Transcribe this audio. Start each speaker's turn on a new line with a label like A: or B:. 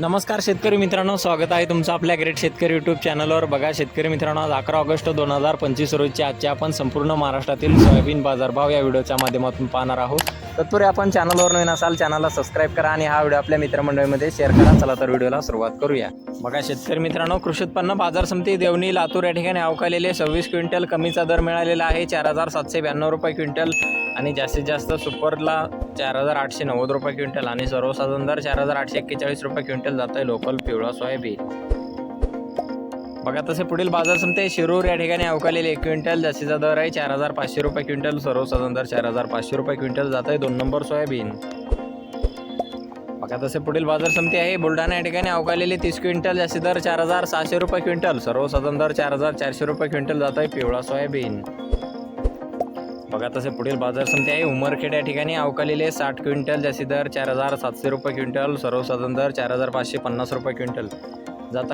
A: नमस्कार शेतकरी मित्रांनो स्वागत आहे तुमचं आपल्या ग्रेट शेतकरी यूट्यूब चॅनलवर बघा शेतकरी मित्रांनो आज अकरा ऑगस्ट दोन हजार पंचवीस रोजची आजच्या आपण संपूर्ण महाराष्ट्रातील सोयाबीन बाजारभाव या व्हिडिओच्या माध्यमातून पाहणार आहोत. तत्पूर्वी आपण चॅनलवर नवीन असाल चॅनलला सबस्क्राईब करा आणि हा व्हिडिओ आपल्या मित्रमंडळीमध्ये शेअर करा. चला तर व्हिडिओला सुरुवात करूया. बघा शेतकरी मित्रांनो कृषी उत्पन्न बाजार समिती देवणी लातूर या ठिकाणी अवकालेले सव्वीस क्विंटल कमीचा दर मिळालेला आहे. चार हजार सातशे ब्याण्णव रुपये क्विंटल आणि जास्तीत जास्त सुपरला चार हजार आठशे नव्वद रुपये क्विंटल आणि सर्वसाधारण दर चार हजार आठशे एक्केचाळीस रुपये क्विंटल जात आहे लोकल पिवळा सोयाबीन बघा तसे पुढील बाजार समिती आहे शिरूर या ठिकाणी अवकालेले एक क्विंटल जास्तीचा दर आहे चार हजार पाचशे रुपये क्विंटल सर्वसाधारण दर चार हजार पाचशे रुपये क्विंटल जात आहे दोन नंबर सोयाबीन. बघा तसे पुढील बाजार समिती आहे. बुलढाणा या ठिकाणी अवकालेले तीस क्विंटल जास्ती दर चार हजार सहाशे रुपये क्विंटल सर्वसाधारण दर चार हजार चारशे रुपये क्विंटल जात आहे पिवळा सोयाबीन. बघा तसे पुढील बाजार समिती आहे. उमरखेड या ठिकाणी अवकालेले साठ क्विंटल जास्ती दर चार हजार सातशे रुपये क्विंटल सर्वसाधारण दर चार हजार पाचशे पन्नास रुपये क्विंटल.